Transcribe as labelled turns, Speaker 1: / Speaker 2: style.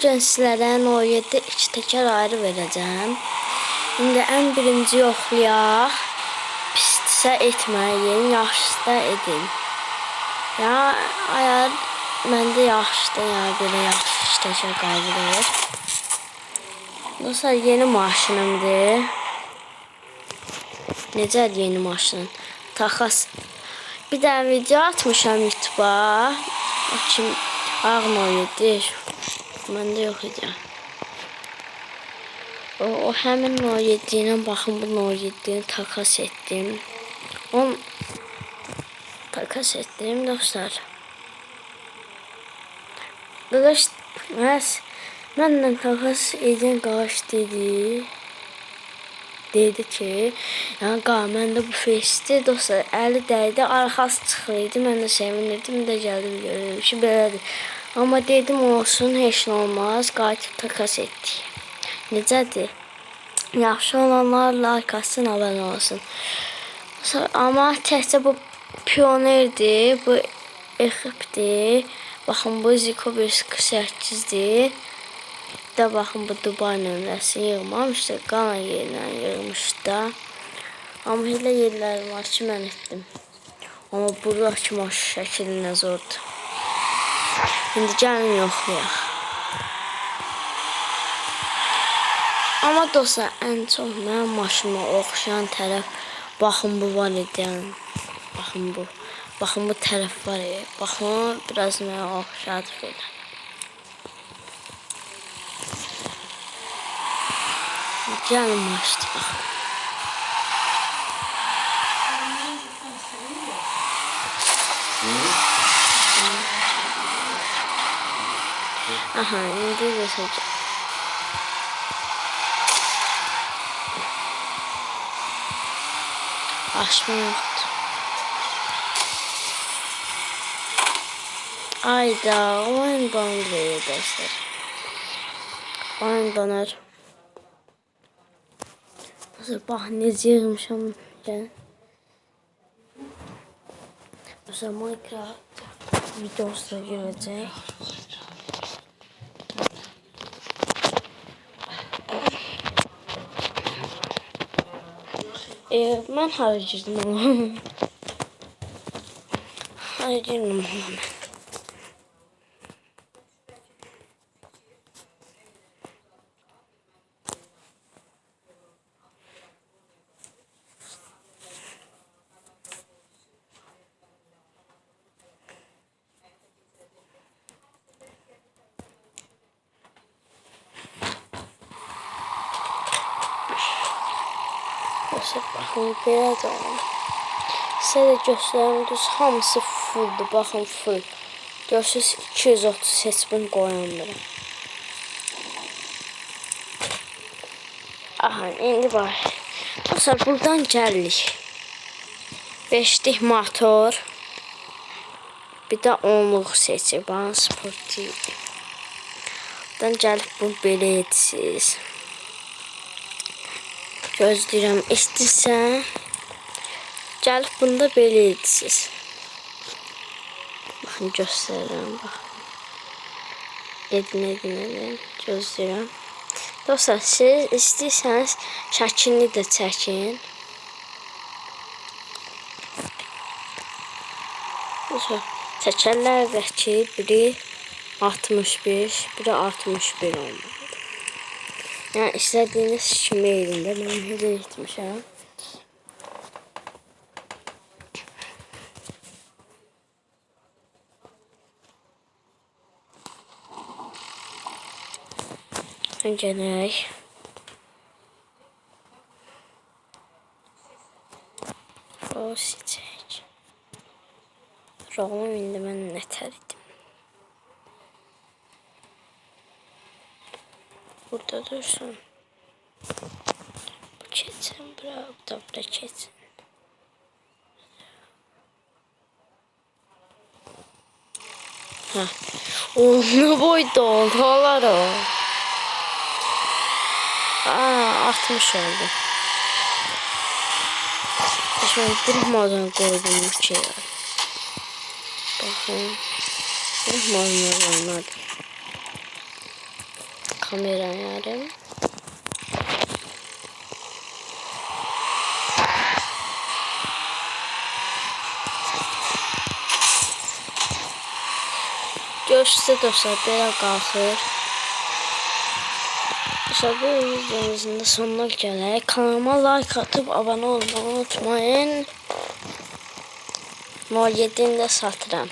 Speaker 1: gün sizlərə No 7 iki təkər ayrı verəcəm. İndi ən birinci yoxlayaq. Pissə etməyin, yaxşısı da edin. Ya ayar məndə yaxşıdır, ya belə yaxşı təkər qalır. Dostlar yeni maşınımdır. Necə yeni maşın? Takas. Bir dənə video atmışam YouTube-a. O kim ağın oydu. Məndə yox idi. O, o həmin o 7 ilə baxın bu o 7 takas etdim. On takas etdim dostlar. Qaqaş məs mənlə takas edən qaqaş dedi. Dedi ki, yəni qa məndə bu festi dostlar əli dəydi, arxası çıxırdı. Mən də sevinirdim, də gəldim görürüm ki, belədir. Amma dedim olsun, heç olmaz. Qayıtıb takas etdik. Necədir? Yaxşı olanlar like abunə olsun. Amma təkcə bu pionerdir, bu Exipdir. Baxın bu Zico 148-dir. Bir də baxın bu Dubai nömrəsi yığmamışdı. Qana yerinə yığmışdı. Amma elə yerlər var ki, mən etdim. Amma buradakı maşın şəkli zordur. İndi gəlin yoxlayaq. Amma dostlar, ən çox mənim maşınıma oxşayan tərəf baxın bu var idi. Baxın bu. Baxın bu tərəf var ya. Baxın, biraz mənə oxşadı belə. Gəlin maşını baxın. Aha, indi götürəcəm. Açma yoktu. Ayda oyun bandı dostlar. Oyun donar. Nasıl bak ne yığmışam yani. Mesela Minecraft videosu da gelecek. Ee, ben harcadım ama. harcadım ama ben. Dostlar baxın belə də olur. Sizə də göstərim düz hamısı fulldur. Baxın full. Görürsüz 230 seçim qoyandıram. Aha indi bax. Dostlar buradan gəlirik. 5'lik motor. Bir də 10'luq seçib. Sportiv. Buradan gəlib bunu belə edsiniz. Gözləyirəm. İstəyirsən gəlib bunda belə edsiniz. Baxın göstərirəm bax. Edin, edin, edin. Gözləyirəm. Dostlar, siz istəyirsəniz şəklini də çəkin. Çəkərlər ki, biri 65, biri 61 olmalı. Yani istediğiniz kimi elinde ben hediye etmişim. Öncelik. O çiçek. Oğlum indi mən nətər idim. Burada dursun. Bu keçsin bura, bu da bura keçsin. Hə. O. Aa, 60 oldu. Şimdi durmadan koydum bu şeyi. Bakın. Durmadan olmadı. Kameranı yarım. Göstə dostlar belə qalxır. İşte videomuzun da sonuna gələk. Kanalıma like atıp abone olmayı unutmayın. 07'ni də satıram.